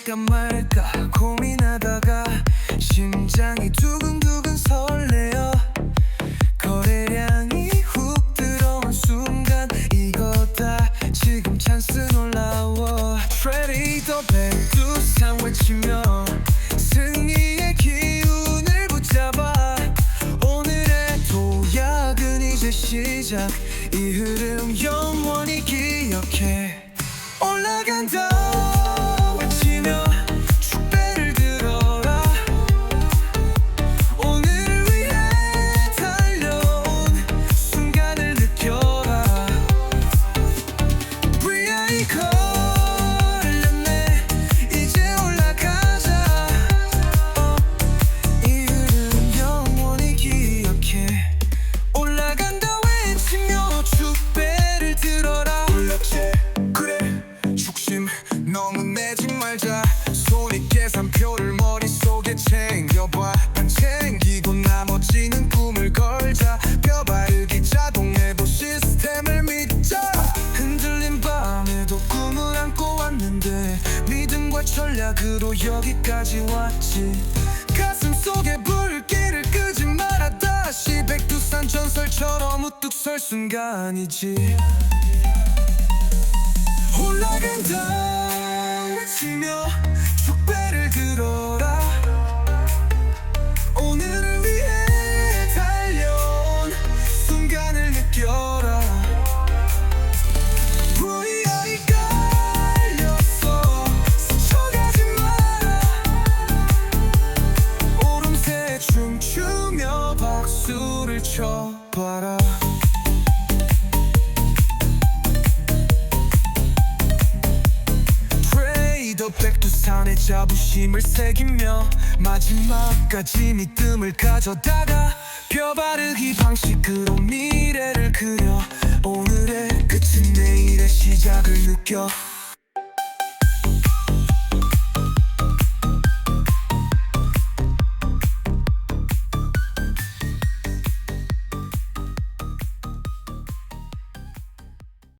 할까 말까 고민하다가 심장이 두근두근 설레어 거래량이 훅 들어온 순간 이거다. 지금 찬스 놀라워. 트레이더 백두산 외치며 승리의 기운을 붙잡아. 오늘의 도약은 이제 시작. 이 흐름 영원 계산표를 머릿속에 챙겨봐. 반 챙기고 나머지는 꿈을 걸자. 뼈 바르기 자동해도 시스템을 믿자. 흔들린 밤에도 꿈을 안고 왔는데 믿음과 전략으로 여기까지 왔지. 가슴 속에 불길을 끄지 마라 다시. 백두산 전설처럼 우뚝 설 순간이지. 올라간다 외치며 박수를 쳐봐라. 백두산의 자부심을 새기며 마지막까지 믿음을 가져다가 뼈 바르기 방식으로 미래를 그려 오늘의 끝은 내일의 시작을 느껴